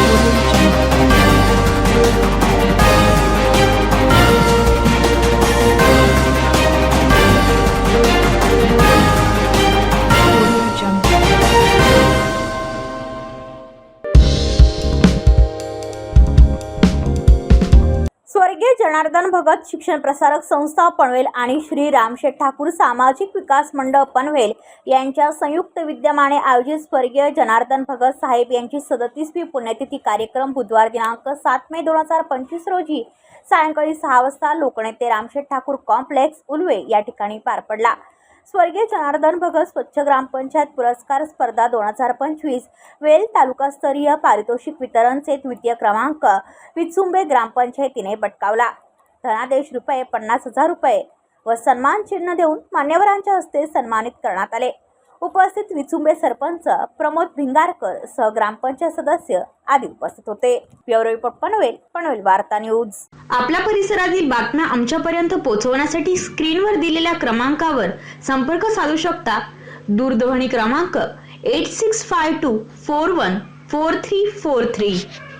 Thank you. स्वर्गीय जनार्दन भगत शिक्षण प्रसारक संस्था पनवेल आणि श्री रामशेठ ठाकूर सामाजिक विकास मंडळ पनवेल यांच्या संयुक्त विद्यमाने आयोजित स्वर्गीय जनार्दन भगत साहेब यांची सदतीसवी पुण्यतिथी कार्यक्रम बुधवार दिनांक सात मे दोन हजार पंचवीस रोजी सायंकाळी सहा वाजता लोकनेते रामशेठ ठाकूर कॉम्प्लेक्स उल्वे या ठिकाणी पार पडला. स्वर्गीय जनार्दन भगत स्वच्छ ग्रामपंचायत पुरस्कार स्पर्धा दोन हजार पंचवीस. वेल तालुकास्तरीय पारितोषिक वितरणचे द्वितीय क्रमांक विचुंबे ग्रामपंचायतीने पटकावला. धनादेश रुपये पन्नास हजार रुपये व सन्मान चिन्ह देऊन मान्यवरांच्या हस्ते सन्मानित करण्यात आले. उपस्थित विचुंबे सरपंच प्रमोद भिंगारकर सह ग्रामपंचायत सदस्य आदी उपस्थित होते. ब्युरो रिपोर्ट पनवेल पनवेल वार्ता न्यूज. आपल्या परिसरातील बातम्या आमच्यापर्यंत पोहोचवण्यासाठी स्क्रीनवर दिलेल्या क्रमांकावर संपर्क साधू शकता. दूरध्वनी क्रमांक eight six five two four one four three four three